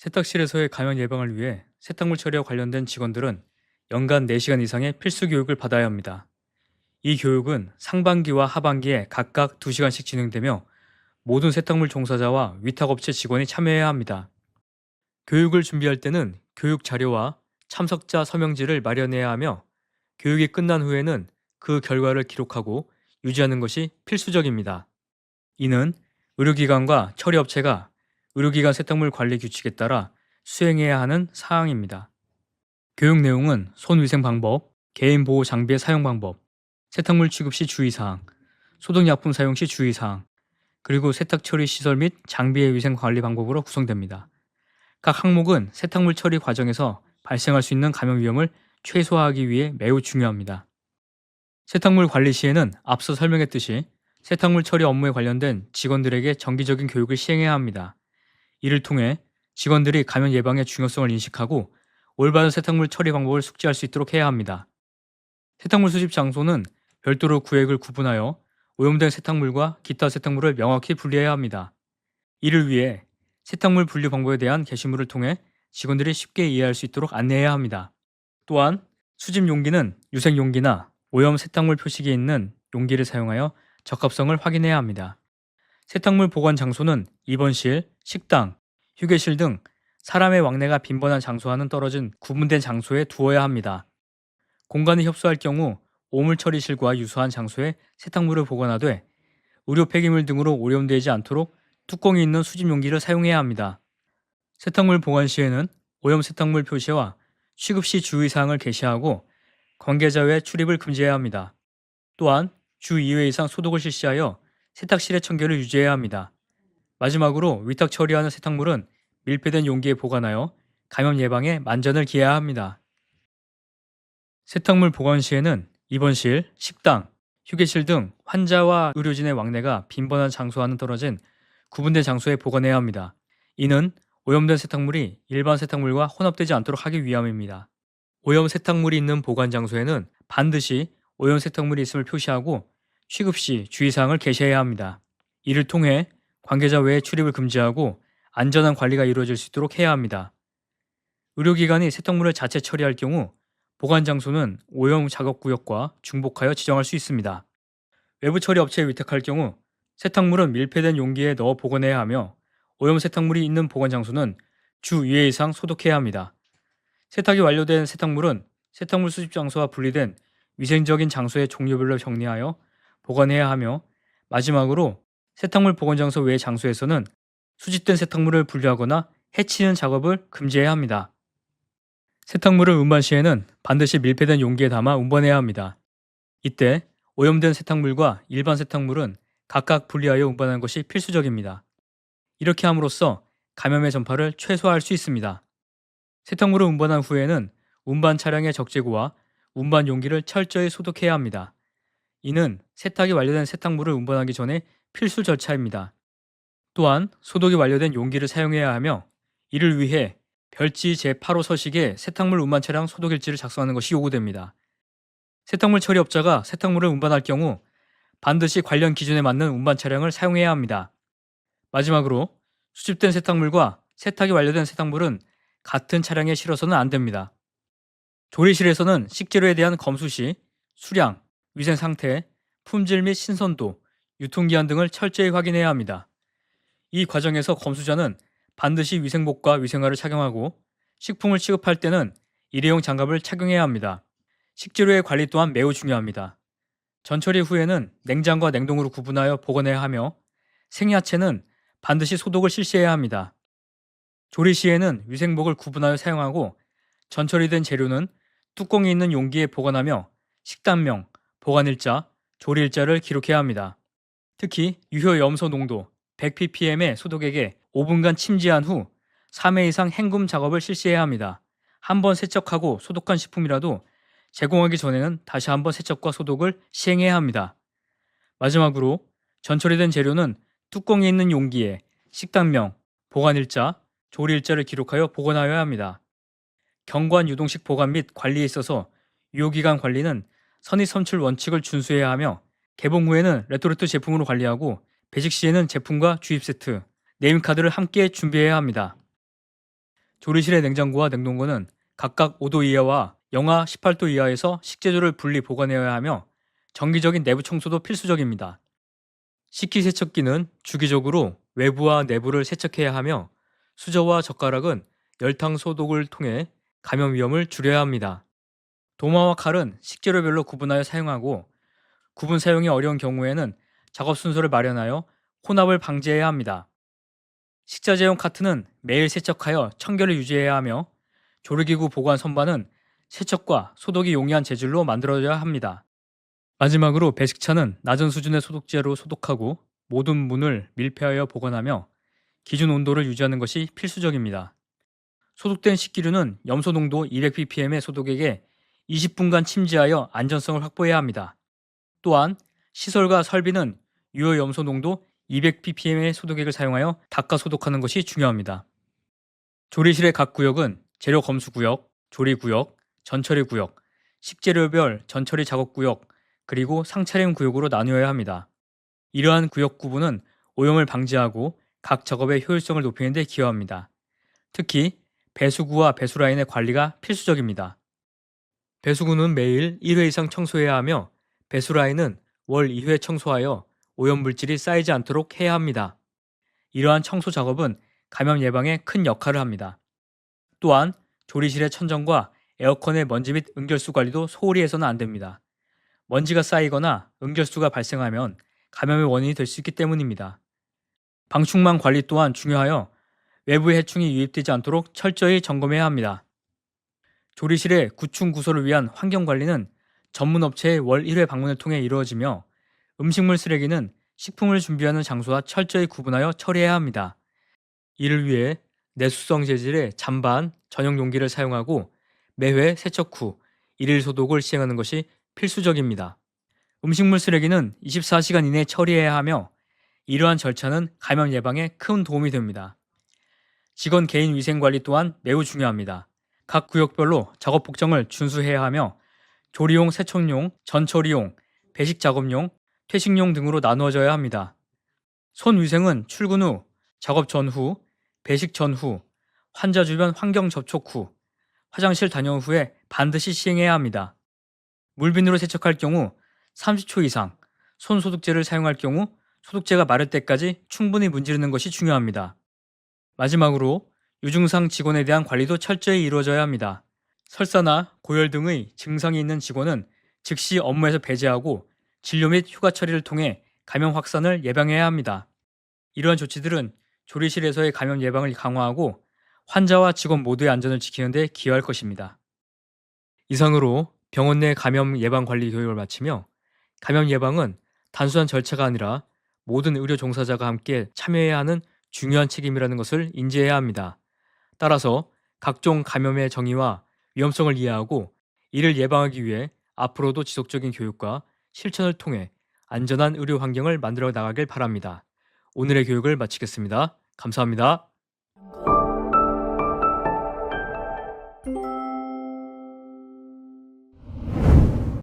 세탁실에서의 감염 예방을 위해 세탁물 처리와 관련된 직원들은 연간 4시간 이상의 필수 교육을 받아야 합니다. 이 교육은 상반기와 하반기에 각각 2시간씩 진행되며 모든 세탁물 종사자와 위탁업체 직원이 참여해야 합니다. 교육을 준비할 때는 교육 자료와 참석자 서명지를 마련해야 하며 교육이 끝난 후에는 그 결과를 기록하고 유지하는 것이 필수적입니다. 이는 의료기관과 처리업체가 의료기관 세탁물 관리 규칙에 따라 수행해야 하는 사항입니다. 교육 내용은 손위생 방법, 개인 보호 장비의 사용 방법, 세탁물 취급 시 주의사항, 소독약품 사용 시 주의사항, 그리고 세탁 처리 시설 및 장비의 위생 관리 방법으로 구성됩니다. 각 항목은 세탁물 처리 과정에서 발생할 수 있는 감염 위험을 최소화하기 위해 매우 중요합니다. 세탁물 관리 시에는 앞서 설명했듯이 세탁물 처리 업무에 관련된 직원들에게 정기적인 교육을 시행해야 합니다. 이를 통해 직원들이 감염 예방의 중요성을 인식하고 올바른 세탁물 처리 방법을 숙지할 수 있도록 해야 합니다. 세탁물 수집 장소는 별도로 구획을 구분하여 오염된 세탁물과 기타 세탁물을 명확히 분리해야 합니다. 이를 위해 세탁물 분류 방법에 대한 게시물을 통해 직원들이 쉽게 이해할 수 있도록 안내해야 합니다. 또한 수집 용기는 유색 용기나 오염 세탁물 표식이 있는 용기를 사용하여 적합성을 확인해야 합니다. 세탁물 보관 장소는 입원실, 식당, 휴게실 등 사람의 왕래가 빈번한 장소와는 떨어진 구분된 장소에 두어야 합니다. 공간이 협소할 경우 오물 처리실과 유사한 장소에 세탁물을 보관하되 의료 폐기물 등으로 오염되지 않도록 뚜껑이 있는 수집 용기를 사용해야 합니다. 세탁물 보관 시에는 오염 세탁물 표시와 취급 시 주의사항을 게시하고 관계자 외 출입을 금지해야 합니다. 또한 주 2회 이상 소독을 실시하여 세탁실의 청결을 유지해야 합니다. 마지막으로 위탁 처리하는 세탁물은 밀폐된 용기에 보관하여 감염 예방에 만전을 기해야 합니다. 세탁물 보관 시에는 입원실, 식당, 휴게실 등 환자와 의료진의 왕래가 빈번한 장소와는 떨어진 구분된 장소에 보관해야 합니다. 이는 오염된 세탁물이 일반 세탁물과 혼합되지 않도록 하기 위함입니다. 오염 세탁물이 있는 보관 장소에는 반드시 오염 세탁물이 있음을 표시하고 취급 시 주의사항을 게시해야 합니다. 이를 통해 관계자 외의 출입을 금지하고 안전한 관리가 이루어질 수 있도록 해야 합니다. 의료기관이 세탁물을 자체 처리할 경우 보관 장소는 오염 작업 구역과 중복하여 지정할 수 있습니다. 외부 처리 업체에 위탁할 경우 세탁물은 밀폐된 용기에 넣어 보관해야 하며 오염 세탁물이 있는 보관 장소는 주 2회 이상 소독해야 합니다. 세탁이 완료된 세탁물은 세탁물 수집 장소와 분리된 위생적인 장소의 종류별로 정리하여 보관해야 하며 마지막으로 세탁물 보관 장소 외 장소에서는 수집된 세탁물을 분리하거나 해치는 작업을 금지해야 합니다. 세탁물을 운반 시에는 반드시 밀폐된 용기에 담아 운반해야 합니다. 이때 오염된 세탁물과 일반 세탁물은 각각 분리하여 운반하는 것이 필수적입니다. 이렇게 함으로써 감염의 전파를 최소화할 수 있습니다. 세탁물을 운반한 후에는 운반 차량의 적재구와 운반 용기를 철저히 소독해야 합니다. 이는 세탁이 완료된 세탁물을 운반하기 전에 필수 절차입니다. 또한 소독이 완료된 용기를 사용해야 하며 이를 위해 별지 제8호 서식에 세탁물 운반 차량 소독 일지를 작성하는 것이 요구됩니다. 세탁물 처리업자가 세탁물을 운반할 경우 반드시 관련 기준에 맞는 운반 차량을 사용해야 합니다. 마지막으로 수집된 세탁물과 세탁이 완료된 세탁물은 같은 차량에 실어서는 안 됩니다. 조리실에서는 식재료에 대한 검수 시 수량, 위생 상태, 품질 및 신선도, 유통기한 등을 철저히 확인해야 합니다. 이 과정에서 검수자는 반드시 위생복과 위생화를 착용하고 식품을 취급할 때는 일회용 장갑을 착용해야 합니다. 식재료의 관리 또한 매우 중요합니다. 전처리 후에는 냉장과 냉동으로 구분하여 보관해야 하며 생야채는 반드시 소독을 실시해야 합니다. 조리 시에는 위생복을 구분하여 사용하고 전처리된 재료는 뚜껑이 있는 용기에 보관하며 식단명, 보관일자, 조리일자를 기록해야 합니다. 특히 유효 염소 농도 100ppm의 소독액에 5분간 침지한 후 3회 이상 헹굼 작업을 실시해야 합니다. 한 번 세척하고 소독한 식품이라도 제공하기 전에는 다시 한 번 세척과 소독을 시행해야 합니다. 마지막으로 전처리된 재료는 뚜껑이 있는 용기에 식당명, 보관일자, 조리일자를 기록하여 보관하여야 합니다. 경관 유동식 보관 및 관리에 있어서 유효기간 관리는 선입 선출 원칙을 준수해야 하며 개봉 후에는 레토르트 제품으로 관리하고 배식 시에는 제품과 주입 세트, 네임카드를 함께 준비해야 합니다. 조리실의 냉장고와 냉동고는 각각 5도 이하와 영하 18도 이하에서 식재료를 분리 보관해야 하며 정기적인 내부 청소도 필수적입니다. 식기세척기는 주기적으로 외부와 내부를 세척해야 하며 수저와 젓가락은 열탕 소독을 통해 감염 위험을 줄여야 합니다. 도마와 칼은 식재료별로 구분하여 사용하고 구분 사용이 어려운 경우에는 작업 순서를 마련하여 혼합을 방지해야 합니다. 식자재용 카트는 매일 세척하여 청결을 유지해야 하며 조리기구 보관 선반은 세척과 소독이 용이한 재질로 만들어져야 합니다. 마지막으로 배식차는 낮은 수준의 소독제로 소독하고 모든 문을 밀폐하여 보관하며 기준 온도를 유지하는 것이 필수적입니다. 소독된 식기류는 염소 농도 200ppm의 소독액에 20분간 침지하여 안전성을 확보해야 합니다. 또한 시설과 설비는 유효 염소 농도 200ppm의 소독액을 사용하여 닦아 소독하는 것이 중요합니다. 조리실의 각 구역은 재료 검수 구역, 조리 구역, 전처리 구역, 식재료별 전처리 작업 구역, 그리고 상차림 구역으로 나누어야 합니다. 이러한 구역 구분은 오염을 방지하고 각 작업의 효율성을 높이는 데 기여합니다. 특히 배수구와 배수라인의 관리가 필수적입니다. 배수구는 매일 1회 이상 청소해야 하며 배수라인은 월 2회 청소하여 오염물질이 쌓이지 않도록 해야 합니다. 이러한 청소 작업은 감염 예방에 큰 역할을 합니다. 또한 조리실의 천정과 에어컨의 먼지 및 응결수 관리도 소홀히 해서는 안 됩니다. 먼지가 쌓이거나 응결수가 발생하면 감염의 원인이 될 수 있기 때문입니다. 방충망 관리 또한 중요하여 외부 해충이 유입되지 않도록 철저히 점검해야 합니다. 조리실의 구충 구소를 위한 환경 관리는 전문 업체의 월 1회 방문을 통해 이루어지며 음식물 쓰레기는 식품을 준비하는 장소와 철저히 구분하여 처리해야 합니다. 이를 위해 내수성 재질의 잔반 전용 용기를 사용하고 매회 세척 후 일일 소독을 시행하는 것이 필수적입니다. 음식물 쓰레기는 24시간 이내 처리해야 하며 이러한 절차는 감염 예방에 큰 도움이 됩니다. 직원 개인 위생 관리 또한 매우 중요합니다. 각 구역별로 작업 복장을 준수해야 하며 조리용, 세척용, 전처리용, 배식 작업용, 퇴식용 등으로 나누어져야 합니다. 손 위생은 출근 후, 작업 전후, 배식 전후, 환자 주변 환경 접촉 후, 화장실 다녀온 후에 반드시 시행해야 합니다. 물비누로 세척할 경우 30초 이상, 손 소독제를 사용할 경우 소독제가 마를 때까지 충분히 문지르는 것이 중요합니다. 마지막으로 유증상 직원에 대한 관리도 철저히 이루어져야 합니다. 설사나 고열 등의 증상이 있는 직원은 즉시 업무에서 배제하고 진료 및 휴가 처리를 통해 감염 확산을 예방해야 합니다. 이러한 조치들은 조리실에서의 감염 예방을 강화하고 환자와 직원 모두의 안전을 지키는 데 기여할 것입니다. 이상으로 병원 내 감염 예방 관리 교육을 마치며 감염 예방은 단순한 절차가 아니라 모든 의료 종사자가 함께 참여해야 하는 중요한 책임이라는 것을 인지해야 합니다. 따라서 각종 감염의 정의와 위험성을 이해하고 이를 예방하기 위해 앞으로도 지속적인 교육과 실천을 통해 안전한 의료 환경을 만들어 나가길 바랍니다. 오늘의 교육을 마치겠습니다. 감사합니다.